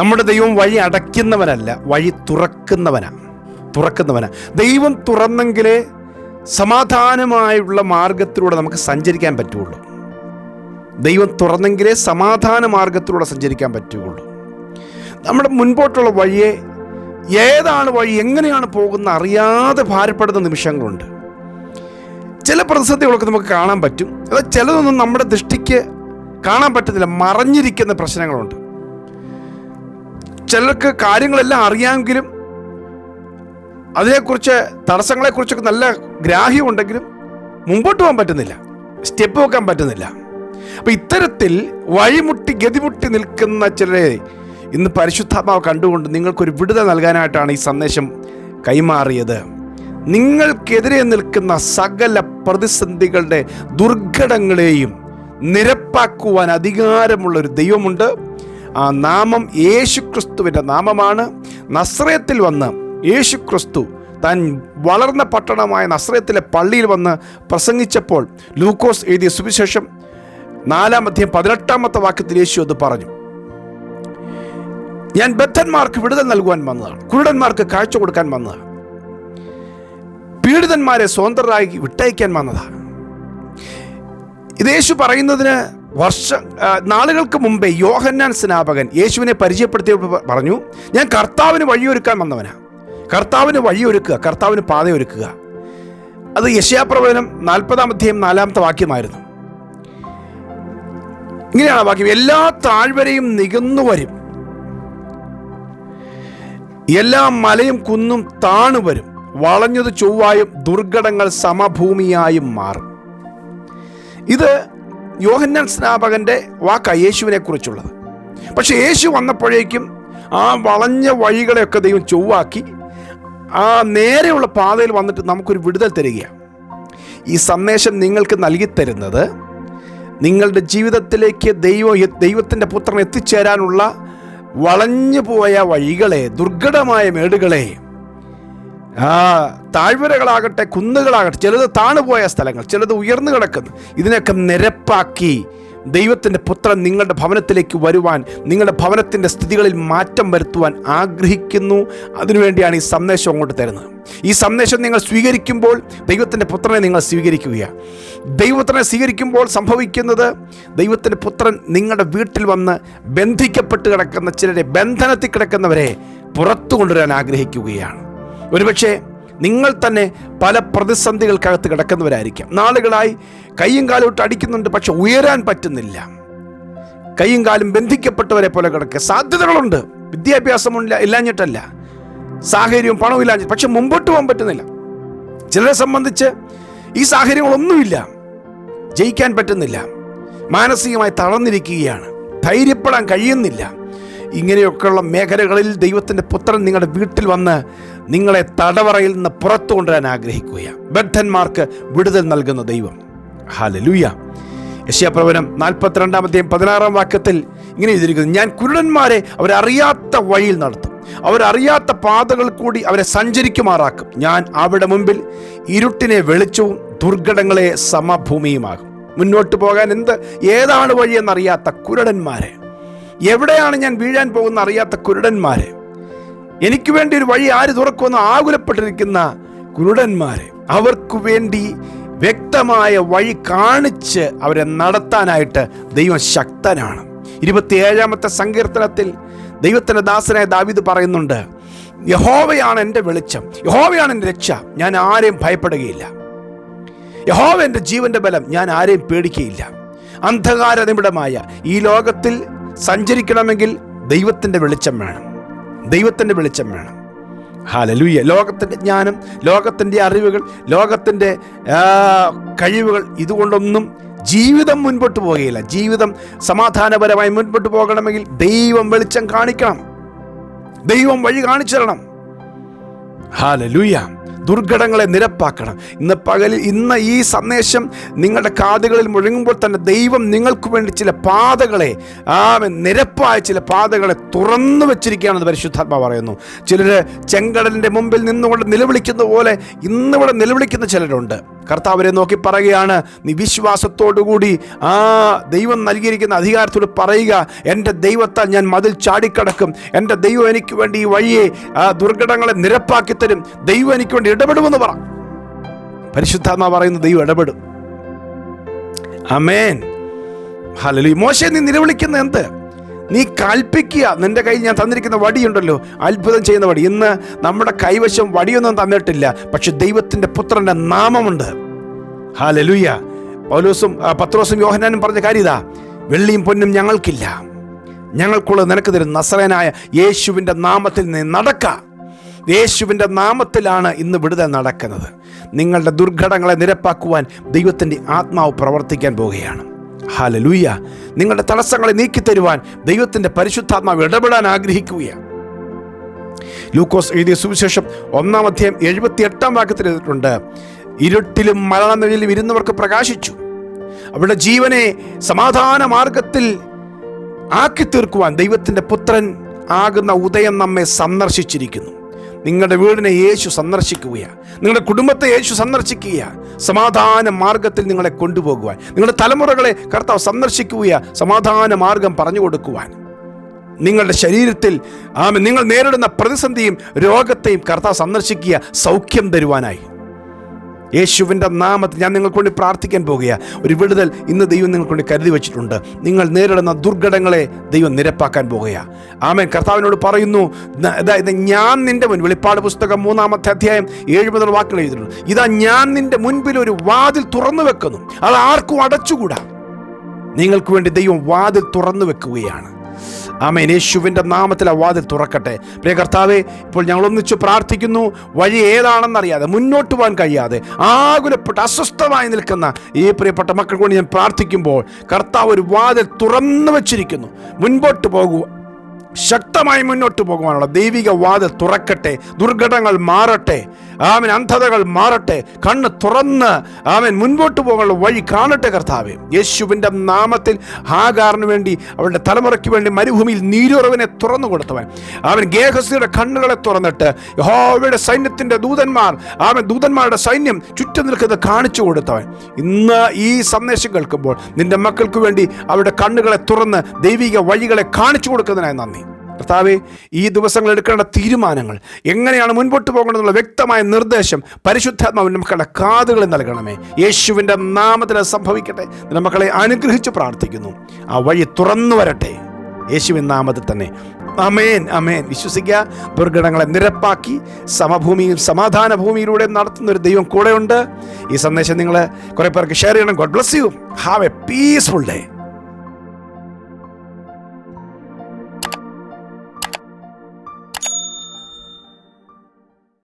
നമ്മുടെ ദൈവം വഴി അടയ്ക്കുന്നവനല്ല വഴി തുറക്കുന്നവനാണ് തുറക്കുന്നവനാണ് ദൈവം തുറന്നെങ്കിലേ സമാധാനമായുള്ള മാർഗത്തിലൂടെ നമുക്ക് സഞ്ചരിക്കാൻ പറ്റുള്ളൂ ദൈവം തുറന്നെങ്കിലേ സമാധാന മാർഗത്തിലൂടെ സഞ്ചരിക്കാൻ പറ്റുകയുള്ളൂ. നമ്മുടെ മുൻപോട്ടുള്ള വഴിയെ ഏതാണ് വഴി എങ്ങനെയാണ് പോകുന്ന അറിയാതെ ഭാരപ്പെടുന്ന നിമിഷങ്ങളുണ്ട്. ചില പ്രതിസന്ധികളൊക്കെ നമുക്ക് കാണാൻ പറ്റും. അത് ചിലതൊന്നും നമ്മുടെ ദൃഷ്ടിക്ക് കാണാൻ പറ്റുന്നില്ല മറഞ്ഞിരിക്കുന്ന പ്രശ്നങ്ങളുണ്ട്. ചിലർക്ക് കാര്യങ്ങളെല്ലാം അറിയാമെങ്കിലും അതിനെക്കുറിച്ച് തടസ്സങ്ങളെക്കുറിച്ചൊക്കെ നല്ല ഗ്രാഹ്യമുണ്ടെങ്കിലും മുമ്പോട്ട് പോകാൻ പറ്റുന്നില്ല. സ്റ്റെപ്പ് വെക്കാൻ പറ്റുന്നില്ല. അപ്പം ഇത്തരത്തിൽ വഴിമുട്ടി ഗതിമുട്ടി നിൽക്കുന്ന ചിലരെ ഇന്ന് പരിശുദ്ധാത്മാവ് കണ്ടുകൊണ്ട് നിങ്ങൾക്കൊരു വിടുതൽ നൽകാനായിട്ടാണ് ഈ സന്ദേശം കൈമാറിയത്. നിങ്ങൾക്കെതിരെ നിൽക്കുന്ന സകല പ്രതിസന്ധികളുടെ ദുർഘടങ്ങളെയും നിരപ്പാക്കുവാൻ അധികാരമുള്ള ഒരു ദൈവമുണ്ട്. ആ നാമം യേശുക്രിസ്തുവിന്റെ നാമമാണ്. നസ്രയത്തിൽ വന്ന് യേശുക്രിസ്തു താൻ വളർന്ന പട്ടണമായ നസ്രയത്തിലെ പള്ളിയിൽ വന്ന് പ്രസംഗിച്ചപ്പോൾ ലൂക്കോസ് എഴുതിയ സുവിശേഷം നാലാം അധ്യയം പതിനെട്ടാമത്തെ വാക്യത്തിൽ യേശു അത് പറഞ്ഞു. ഞാൻ ബദ്ധന്മാർക്ക് വിടുതൽ നൽകുവാൻ വന്നതാണ്. കുരുടന്മാർക്ക് കാഴ്ച കൊടുക്കാൻ വന്നതാണ്. പീഡിതന്മാരെ സ്വതന്ത്രരായി വിട്ടയക്കാൻ വന്നതാണ്. ഇത് യേശു പറയുന്നതിന് വർഷ നാളുകൾക്ക് മുമ്പേ യോഹന്നാൻ സ്നാപകൻ യേശുവിനെ പരിചയപ്പെടുത്തിയപ്പോൾ പറഞ്ഞു ഞാൻ കർത്താവിന് വഴിയൊരുക്കാൻ വന്നവനാ. കർത്താവിന് വഴിയൊരുക്കുക കർത്താവിന് പാതയൊരുക്കുക. അത് യശയാപ്രവചനം നാൽപ്പതാം അധ്യായം നാലാമത്തെ വാക്യമായിരുന്നു. ഇങ്ങനെയാണ് വാക്യം എല്ലാ താഴ്വരയും നികന്നു വരും. എല്ലാ മലയും കുന്നും താണു വരും. വളഞ്ഞത് ചൊവ്വായും ദുർഘടങ്ങൾ സമഭൂമിയായും മാറും. ഇത് യോഹന്നാൻ സ്നാപകന്റെ വാക്ക യേശുവിനെ കുറിച്ചുള്ളത് പക്ഷെ യേശു വന്നപ്പോഴേക്കും ആ വളഞ്ഞ വഴികളെയൊക്കെ ദൈവം ചൊവ്വാക്കി ആ നേരെയുള്ള പാതയിൽ വന്നിട്ട് നമുക്കൊരു വിടുതൽ തരികയാണ്. ഈ സന്ദേശം നിങ്ങൾക്ക് നൽകി തരുന്നത് നിങ്ങളുടെ ജീവിതത്തിലേക്ക് ദൈവം ദൈവത്തിന്റെ പുത്രൻ എത്തിച്ചേരാനുള്ള വളഞ്ഞു പോയ വഴികളെ ദുർഘടമായ മേടുകളെ താഴ്വരകളാകട്ടെ കുന്നുകളാകട്ടെ ചിലത് താണുപോയ സ്ഥലങ്ങൾ ചിലത് ഉയർന്നു കിടക്കുന്നു. ഇതിനൊക്കെ നിരപ്പാക്കി ദൈവത്തിന്റെ പുത്രൻ നിങ്ങളുടെ ഭവനത്തിലേക്ക് വരുവാൻ നിങ്ങളുടെ ഭവനത്തിന്റെ സ്ഥിതികളിൽ മാറ്റം വരുത്തുവാൻ ആഗ്രഹിക്കുന്നു. അതിനുവേണ്ടിയാണ് ഈ സന്ദേശം അങ്ങോട്ട് തരുന്നത്. ഈ സന്ദേശം നിങ്ങൾ സ്വീകരിക്കുമ്പോൾ ദൈവത്തിന്റെ പുത്രനെ നിങ്ങൾ സ്വീകരിക്കുകയാണ്. ദൈവത്തിനെ സ്വീകരിക്കുമ്പോൾ സംഭവിക്കുന്നത് ദൈവത്തിന്റെ പുത്രൻ നിങ്ങളുടെ വീട്ടിൽ വന്ന് ബന്ധിക്കപ്പെട്ട് കിടക്കുന്ന ചിലരെ ബന്ധനത്തിൽ കിടക്കുന്നവരെ പുറത്തു കൊണ്ടുവരാൻ ആഗ്രഹിക്കുകയാണ്. ഒരുപക്ഷെ നിങ്ങൾ തന്നെ പല പ്രതിസന്ധികൾക്കകത്ത് കിടക്കുന്നവരായിരിക്കാം. നാളുകളായി കയ്യും കാലും ഇട്ട് അടിക്കുന്നുണ്ട് പക്ഷെ ഉയരാൻ പറ്റുന്നില്ല. കയ്യും കാലും ബന്ധിക്കപ്പെട്ടവരെ പോലെ കിടക്കുക. സാധ്യതകളുണ്ട്. വിദ്യാഭ്യാസമില്ല ഇല്ലാഞ്ഞിട്ടല്ല. സാഹചര്യവും പണവും ഇല്ല പക്ഷെ മുമ്പോട്ട് പോകാൻ പറ്റുന്നില്ല. ചിലരെ സംബന്ധിച്ച് ഈ സാഹചര്യങ്ങളൊന്നുമില്ല. ജയിക്കാൻ പറ്റുന്നില്ല. മാനസികമായി തളർന്നിരിക്കുകയാണ്. ധൈര്യപ്പെടാൻ കഴിയുന്നില്ല. ഇങ്ങനെയൊക്കെയുള്ള മേഖലകളിൽ ദൈവത്തിന്റെ പുത്രൻ നിങ്ങളുടെ വീട്ടിൽ വന്ന് നിങ്ങളെ തടവറയിൽ നിന്ന് പുറത്തു കൊണ്ടുവരാൻ ആഗ്രഹിക്കുകയാണ്. ബദ്ധന്മാർക്ക് വിടുതൽ നൽകുന്ന ദൈവം. ഹാലലൂയ യശ്യാപ്രവനം നാൽപ്പത്തിരണ്ടാമത്തെയും പതിനാറാം വാക്യത്തിൽ ഇങ്ങനെ എഴുതിയിരിക്കുന്നു. ഞാൻ കുരുടന്മാരെ അവരറിയാത്ത വഴിയിൽ നടത്തും. അവരറിയാത്ത പാതകൾ കൂടി അവരെ സഞ്ചരിക്കുമാറാക്കും. ഞാൻ അവിടെ മുമ്പിൽ ഇരുട്ടിനെ വെളിച്ചവും ദുർഘടങ്ങളെ സമഭൂമിയുമാകും. മുന്നോട്ട് പോകാൻ എന്ത് ഏതാണ് വഴിയെന്നറിയാത്ത കുരുടന്മാരെ. എവിടെയാണ് ഞാൻ വീഴാൻ പോകുന്ന അറിയാത്ത കുരുടന്മാരെ? എനിക്ക് വേണ്ടി ഒരു വഴി ആര് തുറക്കുമെന്ന് ആകുലപ്പെട്ടിരിക്കുന്ന കുരുടന്മാരെ അവർക്ക് വേണ്ടി വ്യക്തമായ വഴി കാണിച്ച് അവരെ നടത്താനായിട്ട് ദൈവം ശക്തനാണ്. ഇരുപത്തിയേഴാമത്തെ സങ്കീർത്തനത്തിൽ ദൈവത്തിന്റെ ദാസനായ ദാവിദ് പറയുന്നുണ്ട് യഹോവയാണ് എന്റെ വെളിച്ചം യഹോവയാണ് എന്റെ രക്ഷ ഞാൻ ആരെയും ഭയപ്പെടുകയില്ല. യഹോവ എന്റെ ജീവന്റെ ബലം ഞാൻ ആരെയും പേടിക്കുകയില്ല അന്ധകാര നിമിടമായ ഈ ലോകത്തിൽ സഞ്ചരിക്കണമെങ്കിൽ ദൈവത്തിന്റെ വെളിച്ചം വേണം. ദൈവത്തിന്റെ വെളിച്ചം വേണം. ഹാലലൂയ ലോകത്തിന്റെ ജ്ഞാനം ലോകത്തിന്റെ അറിവുകൾ ലോകത്തിന്റെ കഴിവുകൾ ഇതുകൊണ്ടൊന്നും ജീവിതം മുൻപോട്ട് പോകുകയില്ല ജീവിതം സമാധാനപരമായി മുൻപോട്ട് പോകണമെങ്കിൽ ദൈവം വെളിച്ചം കാണിക്കണം. ദൈവം വഴി കാണിച്ചു തരണം ഹാലലൂയ ദുർഘടങ്ങളെ നിരപ്പാക്കണം. ഇന്ന് പകലിൽ ഇന്ന് ഈ സന്ദേശം നിങ്ങളുടെ കാതുകളിൽ മുഴങ്ങുമ്പോൾ തന്നെ ദൈവം നിങ്ങൾക്ക് വേണ്ടി ചില പാതകളെ ആ നിരപ്പായ ചില പാതകളെ തുറന്നു വെച്ചിരിക്കുകയാണെന്ന് പരിശുദ്ധാത്മ പറയുന്നു. ചിലർ ചെങ്കടലിന്റെ മുമ്പിൽ നിന്നുകൊണ്ട് നിലവിളിക്കുന്ന പോലെ ഇന്നിവിടെ നിലവിളിക്കുന്ന ചിലരുണ്ട്. കർത്താവരെ നോക്കി പറയുകയാണ് നീ വിശ്വാസത്തോടുകൂടി ആ ദൈവം നൽകിയിരിക്കുന്ന അധികാരത്തോട് പറയുക. എന്റെ ദൈവത്താൽ ഞാൻ മതിൽ ചാടിക്കടക്കും. എന്റെ ദൈവം എനിക്ക് വേണ്ടി ഈ വഴിയെ ആ ദുർഘടങ്ങളെ നിരപ്പാക്കി തരും. ദൈവം എനിക്ക് വേണ്ടി ഇടപെടുമെന്ന് പറ. പരിശുദ്ധാത്മാ പറയുന്ന ദൈവം ഇടപെടും. അമേൻ ഹലലു മോശം നീ നിലവിളിക്കുന്ന എന്ത്? നീ കൽപ്പിക്കുക. നിന്റെ കയ്യിൽ ഞാൻ തന്നിരിക്കുന്ന വടിയുണ്ടല്ലോ. അത്ഭുതം ചെയ്യുന്ന വടി. ഇന്ന് നമ്മുടെ കൈവശം വടിയൊന്നും തന്നിട്ടില്ല. പക്ഷെ ദൈവത്തിന്റെ പുത്രന്റെ നാമമുണ്ട്. ഹാലലുയ്യ പൗലോസും പത്രോസും യോഹനാനും പറഞ്ഞ കാര്യം വെള്ളിയും പൊന്നും ഞങ്ങൾക്കില്ല. ഞങ്ങൾക്കുള്ള നിനക്ക് തരും നസറനായ യേശുവിന്റെ നാമത്തിൽ നീ നടക്ക. യേശുവിന്റെ നാമത്തിലാണ് ഇന്ന് വിടുതൽ നടക്കുന്നത്. നിങ്ങളുടെ ദുർഘടങ്ങളെ നിരപ്പാക്കുവാൻ ദൈവത്തിന്റെ ആത്മാവ് പ്രവർത്തിക്കാൻ പോവുകയാണ്. ഹാലലൂയ. നിങ്ങളുടെ തടസ്സങ്ങളെ നീക്കിത്തരുവാൻ ദൈവത്തിന്റെ പരിശുദ്ധാത്മാവ് ഇടപെടാൻ ആഗ്രഹിക്കുകയാണ്. ലൂക്കോസ് എഴുതിയ സുവിശേഷം ഒന്നാം അധ്യായം എഴുപത്തി എട്ടാം വാക്യത്തിൽ എഴുതിയിട്ടുണ്ട്. ഇരുട്ടിലും മരണനിഴലിലും ഇരുന്നവർക്ക് പ്രകാശിച്ചു. അവരുടെ ജീവനെ സമാധാന മാർഗത്തിൽ ആക്കി തീർക്കുവാൻ ദൈവത്തിന്റെ പുത്രൻ ആകുന്ന ഉദയം നമ്മെ സന്ദർശിച്ചിരിക്കുന്നു. നിങ്ങളുടെ വീടിനെ യേശു സന്ദർശിക്കുകയാണ്. നിങ്ങളുടെ കുടുംബത്തെ യേശു സന്ദർശിക്കുക സമാധാന മാർഗത്തിൽ നിങ്ങളെ കൊണ്ടുപോകുവാൻ. നിങ്ങളുടെ തലമുറകളെ കർത്താവ് സന്ദർശിക്കുക സമാധാന മാർഗം പറഞ്ഞു കൊടുക്കുവാൻ. നിങ്ങളുടെ ശരീരത്തിൽ ആമ നിങ്ങൾ നേരിടുന്ന പ്രതിസന്ധിയും രോഗത്തെയും കർത്താവ് സന്ദർശിക്കുക സൗഖ്യം തരുവാനായി. യേശുവിന്റെ നാമത്തിൽ ഞാൻ നിങ്ങൾക്ക് വേണ്ടി പ്രാർത്ഥിക്കാൻ പോകുക ഒരു വിടുതൽ ഇന്ന് ദൈവം നിങ്ങൾക്ക് വേണ്ടി കരുതി വെച്ചിട്ടുണ്ട്. നിങ്ങൾ നേരിടുന്ന ദുർഘടങ്ങളെ ദൈവം നിരപ്പാക്കാൻ പോകുക ആമേൻ. കർത്താവിനോട് പറയുന്നു അതായത് ഞാൻ നിന്റെ മുൻ വെളിപ്പാട് പുസ്തകം മൂന്നാമത്തെ അധ്യായം ഏഴ് മുതൽ വാക്കുകൾ എഴുതിയിട്ടുണ്ട് ഇതാ ഞാൻ നിന്റെ മുൻപിൽ ഒരു വാതിൽ തുറന്നു വെക്കുന്നു. അത് ആർക്കും അടച്ചുകൂടാ. നിങ്ങൾക്ക് വേണ്ടി ദൈവം വാതിൽ തുറന്നു വെക്കുകയാണ്. ആമേൻ. യേശുവിന്റെ നാമത്തിൽ ആ വാതിൽ തുറക്കട്ടെ. പ്രിയ കർത്താവെ ഇപ്പോൾ ഞങ്ങൾ ഒന്നിച്ച് പ്രാർത്ഥിക്കുന്നു. വഴി ഏതാണെന്നറിയാതെ മുന്നോട്ട് പോകാൻ കഴിയാതെ ആകുലപ്പെട്ട് അസ്വസ്ഥമായി നിൽക്കുന്ന ഈ പ്രിയപ്പെട്ട മക്കൾക്ക് വേണ്ടി ഞാൻ പ്രാർത്ഥിക്കുമ്പോൾ കർത്താവ് ഒരു വാതിൽ തുറന്നു വെച്ചിരിക്കുന്നു. മുൻപോട്ട് പോകുക ശക്തമായി മുന്നോട്ട് പോകുവാനുള്ള ദൈവിക വാതിൽ തുറക്കട്ടെ. ദുർഘടങ്ങൾ മാറട്ടെ. ആമൻ അന്ധതകൾ മാറട്ടെ കണ്ണ് തുറന്ന് ആമൻ മുൻപോട്ട് പോകാനുള്ള വഴി കാണട്ടെ കർത്താവെ. യേശുവിന്റെ നാമത്തിൽ ഹാഗാറിന് വേണ്ടി അവളുടെ തലമുറയ്ക്ക് വേണ്ടി മരുഭൂമിയിൽ നീരുറവിനെ തുറന്നു കൊടുത്തവൻ. അവൻ ഗേഹസിയുടെ കണ്ണുകളെ തുറന്നിട്ട് യഹോവയുടെ സൈന്യത്തിന്റെ ദൂതന്മാർ അവൻ ദൂതന്മാരുടെ സൈന്യം ചുറ്റും നിൽക്കുന്നത് കാണിച്ചു കൊടുത്തവൻ. ഇന്ന് ഈ സന്ദേശം കേൾക്കുമ്പോൾ നിന്റെ മക്കൾക്ക് വേണ്ടി അവരുടെ കണ്ണുകളെ തുറന്ന് ദൈവിക വഴികളെ കാണിച്ചു കൊടുക്കുന്നതിനായി നന്ദി. കർത്താവെ ഈ ദിവസങ്ങൾ എടുക്കേണ്ട തീരുമാനങ്ങൾ എങ്ങനെയാണ് മുൻപോട്ട് പോകണമെന്നുള്ള വ്യക്തമായ നിർദ്ദേശം പരിശുദ്ധാത്മാവിന്റെ മക്കളുടെ കാതുകളിൽ നൽകണമേ. യേശുവിന്റെ നാമത്തിൽ സംഭവിക്കട്ടെ മക്കളെ അനുഗ്രഹിച്ച് പ്രാർത്ഥിക്കുന്നു. ആ വഴി തുറന്നു വരട്ടെ. യേശുവിൻ നാമത്തിൽ തന്നെ. അമേൻ അമേൻ വിശ്വസിക്കുക ദുർഘടങ്ങളെ നിരപ്പാക്കി സമഭൂമിയിൽ സമാധാന ഭൂമിയിലൂടെ നടത്തുന്ന ഒരു ദൈവം കൂടെയുണ്ട്. ഈ സന്ദേശം നിങ്ങൾ കുറേ പേർക്ക് ഷെയർ ചെയ്യണം. God bless you have a peaceful day